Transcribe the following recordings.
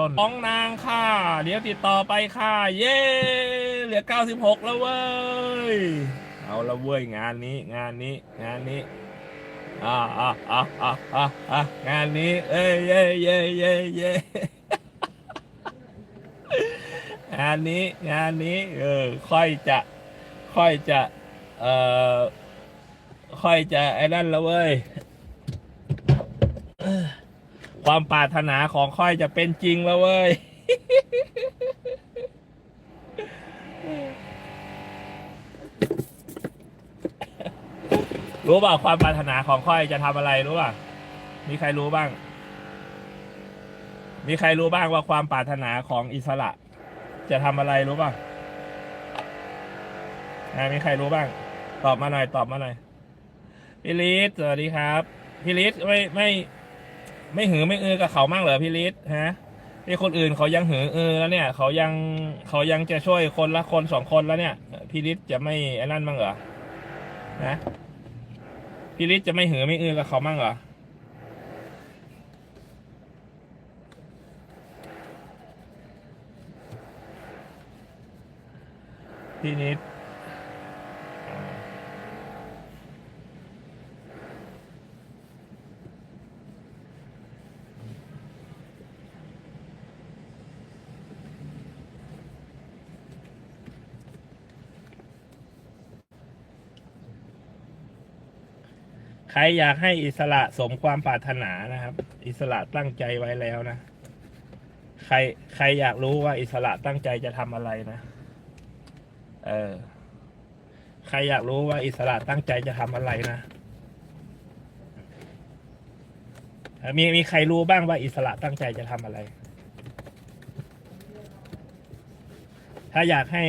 ต้นของนางค่ะ เดี๋ยวติดต่อไปค่ะ เย้เหลือ 96 แล้วเว้ย เอาละเว้ยงานนี้งานนี้งานนี้อ่าอ่าอ่าอ่าอ่าอ่างานนี้ เอ้ยเย้เย้เย้เย้งานนี้งานนี้เออค่อยจะ ค่อยจะ เอ่อ ค่อยจะไอ้นั่นแล้วเว้ย ความปรารถนาของค่อยจะเป็นจริงแล้วเว้ย รู้ป่ะความปรารถนาของค่อยจะทำอะไรรู้ป่ะ มีใครรู้บ้าง มีใครรู้บ้างว่าความปรารถนาของอิสระ จะทำอะไรรู้ป่ะอะมีใครรู้บ้าง ตอบมาหน่อย ตอบมาหน่อยพี่ลิศสวัสดีครับพี่ลิศไม่ไม่ ไม่หือไม่เออกับเขามั่งเหรอพี่ลิศฮะที่คนอื่นเขายังหือเออแล้วเนี่ยเขายังเขายังจะช่วยคนละคนสองคนแล้วเนี่ยพี่ลิศจะไม่ไอ้นั่นมั่งเหรอนะพี่ลิศจะไม่หือไม่เออกับเขามั่งเหรอพี่นิด รอยากให้อิสระสมความปรารถนานะครับ อิสระตั้งใจไว้แล้วนะ ใครใครอยากรู้ว่าอิสระตั้งใจจะทำอะไรนะ เออ ใครอยากรู้ว่าอิสระตั้งใจจะทำอะไรนะมีมีใครรู้บ้างว่าอิสระตั้งใจจะทำอะไร ถ้าอยากให้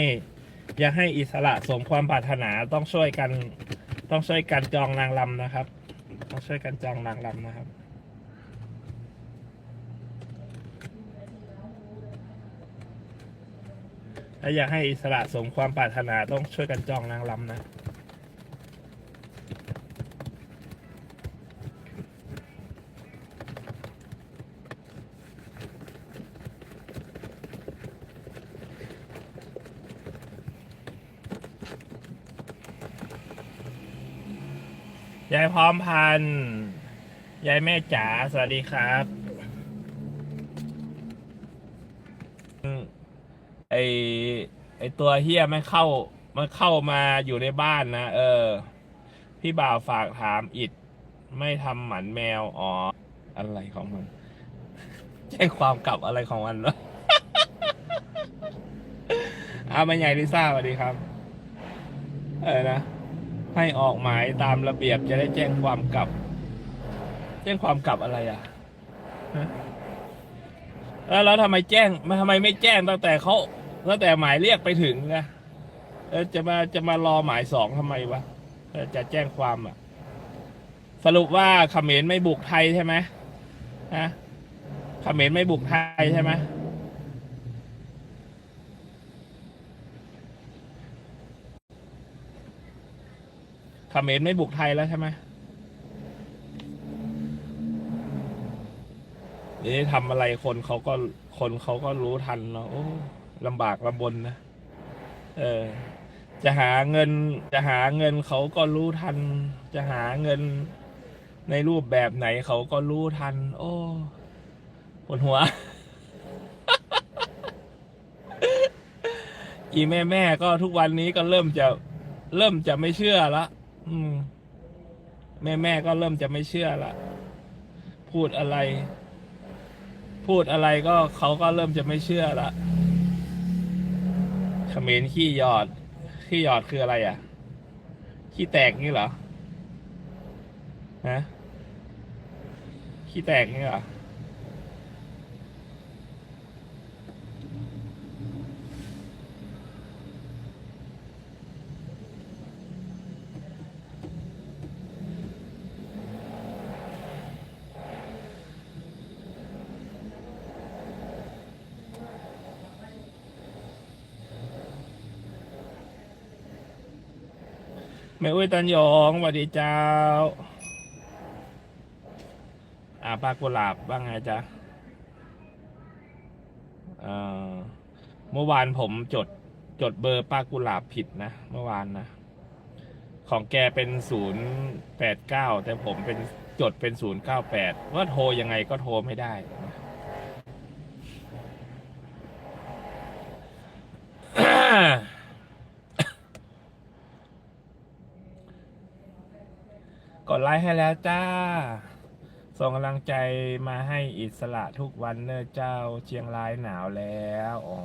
อยากให้อิสระสมความปรารถนาต้องช่วยกัน ต้องช่วยกันจองนางลำนะครับ ต้องช่วยกันจองนางลำนะครับ ถ้าอยากให้อิสระสมความปรารถนาต้องช่วยกันจองนางลำนะ ยายพร้อมพันยายแม่จ๋าสวัสดีครับอืมไอไอตัวเฮียมันเข้ามันเข้ามาอยู่ในบ้านนะ เออ พี่บ่าวฝากถามอิดไม่ทำหมันแมว อ๋อ อะไรของมันแจ้งความกลับอะไรของมันเหรออามาใหญ่ลิซ่าสวัสดีครับ เออนะ ให้ออกหมายตามระเบียบจะได้แจ้งความกลับ แจ้งความกลับอะไรอะแล้วแล้วทำไมแจ้งทำไมไม่แจ้งตั้งแต่เขาตั้งแต่หมายเรียกไปถึงนะเออจะมาจะมารอหมายสองทำไมวะจะแจ้งความอะ สรุปว่าเขมรไม่บุกไทยใช่ไหมฮะเขมรไม่บุกไทยใช่ไหม เขมรไม่บุกไทยแล้วใช่ไหมนี่ทำอะไรคนเขาก็คนเขาก็รู้ทันเนาะโอ้ลำบากลำบนนะ เออ จะหาเงิน จะหาเงินเขาก็รู้ทัน จะหาเงินในรูปแบบไหนเขาก็รู้ทัน โอ้ปวดหัว อีแม่แม่ก็ทุกวันนี้ก็เริ่มจะ เริ่มจะไม่เชื่อละ อืม แม่แม่ก็เริ่มจะไม่เชื่อละพูดอะไร พูดอะไรก็เขาก็เริ่มจะไม่เชื่อละเขมรขี้หยอด ขี้หยอดคืออะไรอะ ขี้แตกนี่เหรอฮะขี้แตกนี่เหรอ แม่อุ้ยตันยองสวัสดีเจ้า อ่าปลากุหลาบว่างไงจ๊ะเอ่อเมื่อวานผมจดจดเบอร์ป้ากุหลาบผิดนะ เมื่อวานนะ ของแกเป็นศูนย์แปดเก้าแต่ผมเป็นจดเป็นศูนย์เก้าแปดว่าโทรยังไงก็โทรไม่ได้นะ กดไลค์ให้แล้วจ้า ส่งกำลังใจมาให้อิสระทุกวันเนอเจ้าเชียงรายหนาวแล้ว อ๋อ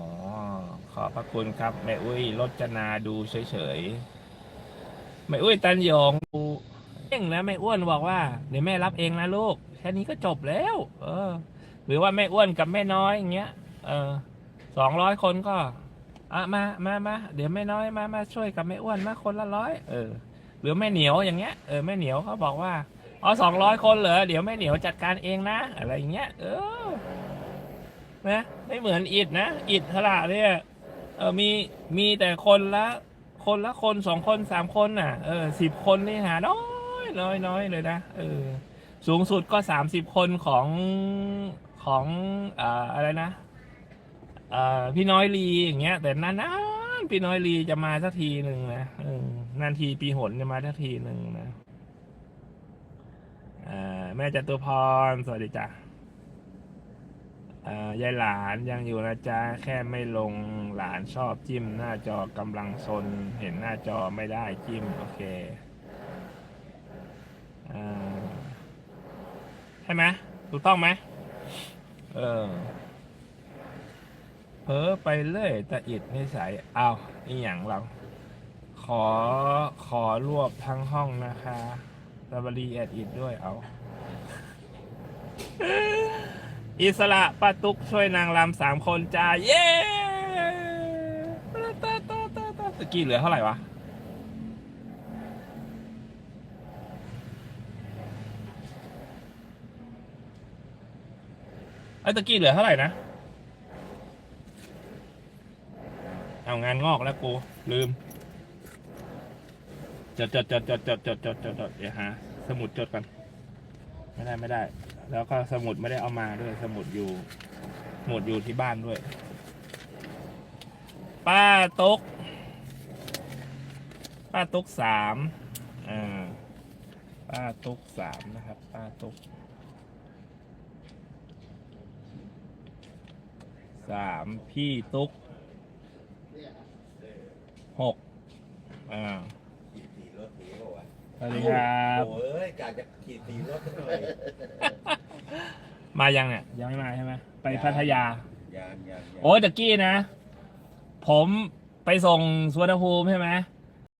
ขอบพระคุณครับ แม่อุ้ยรจนาดูเฉยๆ แม่อุ้ยตันหยงดูเองนะแม่อ้วนบอกว่าเดี๋ยวแม่รับเองนะลูก แค่นี้ก็จบแล้ว เออ หรือว่าแม่อ้วนกับแม่น้อยอย่างเงี้ย เออสองร้อยคนก็อะมามามาเดี๋ยวแม่น้อยมามาช่วยกับแม่อ้วนมาคนละร้อยเออ หรือแม่เหนียวอย่างเงี้ยเออแม่เหนียวเขาบอกว่าอ๋อสองร้อยคนเหรอเดี๋ยวแม่เหนียวจัดการเองนะ อะไรอย่างเงี้ยเออนะไม่เหมือนอิดนะอิดขลาเนี่ยเออมีมีแต่คนละคนละคนสองคนสามคนน่ะเออสิบคนนี่หาน้อยน้อยน้อยเลยนะเออสูงสุดก็สามสิบคนของของอ่าอะไรนะอ่าพี่น้อยลีอย่างเงี้ยแต่นาน ๆพี่น้อยลีจะมาสักทีหนึ่งนะนานทีปีหนจะมาสักทีหนึ่งนะอ่าแม่จตุพร สวัสดีจ้ะอ่ายายหลานยังอยู่นะจ๊ะ แค่ไม่ลงหลานชอบจิ้ม หน้าจอกำลังซนเห็นหน้าจอไม่ได้จิ้ม โอเคอ่าใช่ไหมถูกต้องไหมเออ เพ้อไปเรื่อยตะอิดนิสัยเอาอีหยังเราขอขอรวบทั้งห้องนะคะสวัสดีแอดอิดด้วยเอา อิสระป้าตุ๊กช่วยนางรำสามคนจ้าเย้ตาตาตาตาตะกี้เหลือเท่าไหร่วะไอ้ตะกี้เหลือเท่าไหร่นะ เอางานงอกแล้วกู ลืม จดจดจดจดจดจดจดจดจดเดี๋ยวหาสมุดจดกัน ไม่ได้ไม่ได้ แล้วก็สมุดไม่ได้เอามาด้วย สมุดอยู่ สมุดอยู่ที่บ้านด้วย ป้าตุ๊กป้าตุ๊กสามอ่าป้าตุ๊กสามนะครับ ป้าตุ๊กสามพี่ตุ๊ก หกอ่าขี่ตีรถหนีเขาวะสวัสดีครับ โอ้ยกาจะขี่ตีรถหน่อยมายังเนี่ยยังไม่มาใช่ไหมไปพัทยา ยางยางยางโอ้ยตะกี้นะ ผมไปส่งสวนภูมิใช่ไหม